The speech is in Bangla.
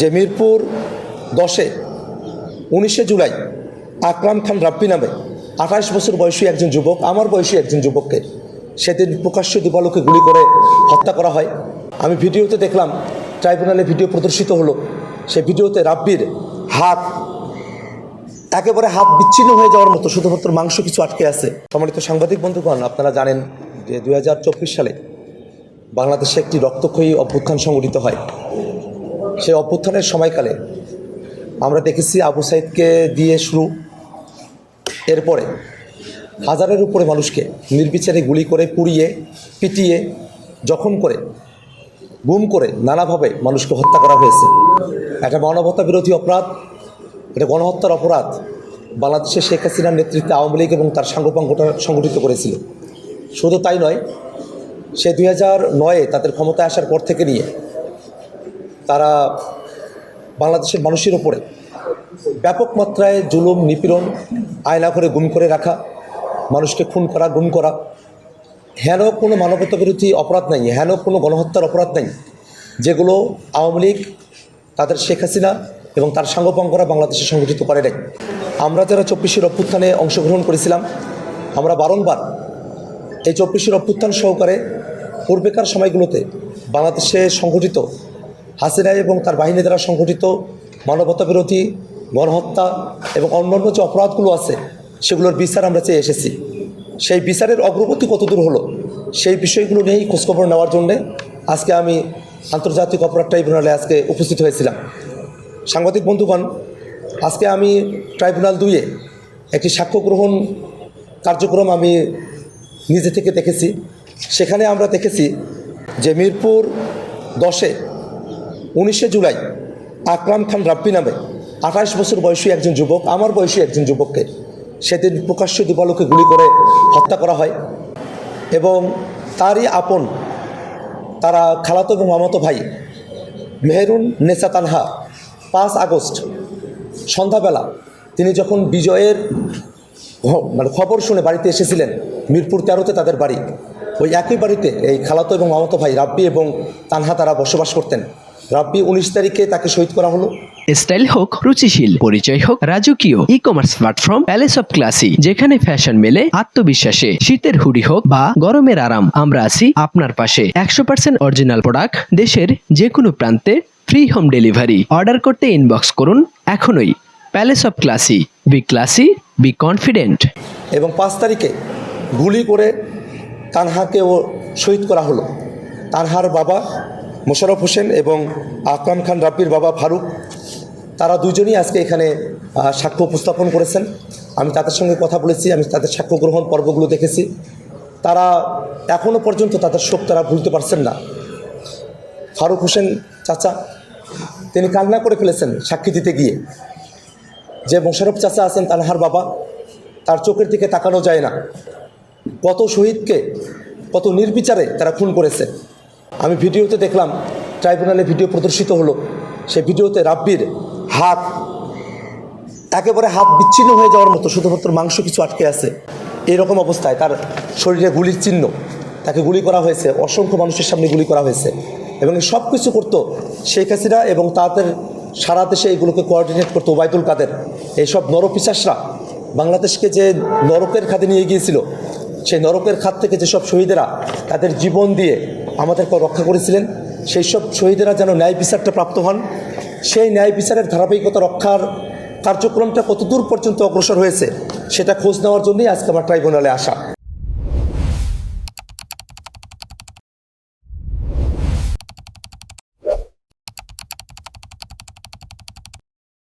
যে মিরপুর দশে উনিশে জুলাই আকরাম খান রাব্বি নামে আঠাশ বছর বয়সী একজন যুবক, আমার বয়সী একজন যুবককে সেদিন প্রকাশ্য দিবালোকে গুলি করে হত্যা করা হয়। আমি ভিডিওতে দেখলাম, ট্রাইব্যুনালে ভিডিও প্রদর্শিত হলো। সে ভিডিওতে রাব্বির হাত একেবারে হাত বিচ্ছিন্ন হয়ে যাওয়ার মতো, শুধুমাত্র মাংস কিছু আটকে আছে। সম্মানিত সাংবাদিক বন্ধুগণ, আপনারা জানেন যে দু হাজার চব্বিশ সালে বাংলাদেশে একটি রক্তক্ষয়ী অভ্যুত্থান সংগঠিত হয়। সেই অভ্যুত্থানের সময়কালে আমরা দেখেছি আবু সাইদকে দিয়ে শুরু। এরপরে হাজারের উপরে মানুষকে নির্বিচারে গুলি করে, পুড়িয়ে, পিটিয়ে, জখম করে, গুম করে নানাভাবে মানুষকে হত্যা করা হয়েছে। একটা মানবতা বিরোধী অপরাধ এটা গণহত্যার অপরাধ বাংলাদেশে শেখ হাসিনার নেতৃত্বে আওয়ামী লীগ এবং তার সাংগপাঙ্গটা সংগঠিত করেছিল। শুধু তাই নয়, সে দুই হাজার নয়ে তাদের ক্ষমতায় আসার পর থেকে নিয়ে তারা বাংলাদেশের মানুষের ওপরে ব্যাপক মাত্রায় জুলুম, নিপীড়ন, আয়না করে গুম করে রাখা, মানুষকে খুন করা, গুম করা। হেন কোনো মানবতা বিরোধী অপরাধ নাই, হেন কোনো গণহত্যার অপরাধ নাই, যেগুলো আওয়ামী লীগ, তাদের শেখ হাসিনা এবং তার সাঙ্গপাঙ্গরা বাংলাদেশে সংগঠিত করে নাই। আমরা যারা চব্বিশের অভ্যুত্থানে অংশগ্রহণ করেছিলাম, আমরা বারংবার এই চব্বিশের অভ্যুত্থান সহকারে পূর্বেকার সময়গুলোতে বাংলাদেশে সংগঠিত হাসিনা এবং তার বাহিনী দ্বারা সংঘটিত মানবতা বিরোধী গণহত্যা এবং অন্যান্য যে অপরাধগুলো আছে, সেগুলোর বিচার আমরা চেয়ে এসেছি। সেই বিচারের অগ্রগতি কতদূর হলো, সেই বিষয়গুলো নিয়েই খোঁজখবর নেওয়ার জন্যে আজকে আমি আন্তর্জাতিক অপরাধ ট্রাইব্যুনালে আজকে উপস্থিত হয়েছিলাম। সাংবাদিক বন্ধুগণ, আজকে আমি ট্রাইব্যুনাল দুইয়ে একটি সাক্ষ্য গ্রহণ কার্যক্রম আমি নিজে থেকে দেখেছি। সেখানে আমরা দেখেছি যে মিরপুর দশে উনিশে জুলাই আকরাম খান রাব্বি নামে আঠাশ বছর বয়সী একজন যুবক, আমার বয়সী একজন যুবককে সেদিন প্রকাশ্য দিবালোকে গুলি করে হত্যা করা হয় এবং তারই আপন তারা খালাতো এবং মামাতো ভাই মেহরুন নেসা তানহা পাঁচ আগস্ট সন্ধ্যাবেলা তিনি যখন বিজয়ের মানে খবর শুনে বাড়িতে এসেছিলেন, মিরপুর তেরোতে তাদের বাড়ি ওই একই বাড়িতে এই খালাতো এবং মামাতো ভাই রাব্বি এবং তানহা তারা বসবাস করতেন। রাব্বি উনিশ তারিখে তাকে শহীদ করা হলো। স্টাইল হোক রুচিশীল পরিচয় হোক রাজকীয় e commerce platform palace of classy যেখানে ফ্যাশন মেলে আত্মবিশ্বাসে শীতের হুডি হোক বা গরমের আরাম আমরা আছি আপনার পাশে। একশো পার্সেন্ট অরিজিনাল প্রোডাক্ট দেশের যে কোনো প্রান্তে ফ্রি হোম ডেলিভারি অর্ডার করতে ইনবক্স করুন এখনই। Palace of classy be classy be confident এবং পাঁচ তারিখে গুলি করে তানহাকেও শহীদ করা হলো। তানহার বাবা মোশাররফ হোসেন এবং আকরাম খান রাব্বির বাবা ফারুক, তারা দুজনই আজকে এখানে সাক্ষ্য উপস্থাপন করেছেন। আমি তাদের সঙ্গে কথা বলেছি, আমি তাদের সাক্ষ্য গ্রহণ পর্বগুলো দেখেছি। তারা এখনও পর্যন্ত তাদের শোক তারা ভুলতে পারছেন না। ফারুক হোসেন চাচা, তিনি কান্না করে ফেলেছেন সাক্ষী দিতে গিয়ে। যে মোশাররফ চাচা আছেন তানহার বাবা, তার চোখের দিকে তাকানো যায় না। কত শহীদকে, কত নির্বিচারে তারা খুন করেছে। আমি ভিডিওতে দেখলাম, ট্রাইব্যুনালে ভিডিও প্রদর্শিত হলো। সেই ভিডিওতে রাব্বির হাত একেবারে হাত বিচ্ছিন্ন হয়ে যাওয়ার মতো, শুধুমাত্র মাংস কিছু আটকে আছে। এইরকম অবস্থায় তার শরীরে গুলির চিহ্ন, তাকে গুলি করা হয়েছে। অসংখ্য মানুষের সামনে গুলি করা হয়েছে। এবং সব কিছু করতো শেখ হাসিনা এবং তাদের সারা দেশে এগুলোকে কোঅর্ডিনেট করতো ওবায়দুল কাদের। এইসব নরপিশাসরা বাংলাদেশকে যে নরকের খাতে নিয়ে গিয়েছিল সেই নরকের খাত থেকে যেসব শহীদেরা তাদের জীবন দিয়ে আমাদেরকে রক্ষা করেছিলেন, সেই সব শহীদেরা যেন ন্যায় বিচারটা প্রাপ্ত হন। সেই ন্যায় বিচারের ধারাবাহিকতা রক্ষার কার্যক্রমটা কতদূর পর্যন্ত অগ্রসর হয়েছে, সেটা খোঁজ নেওয়ার জন্যই আজকে আমার ট্রাইব্যুনালে আসা।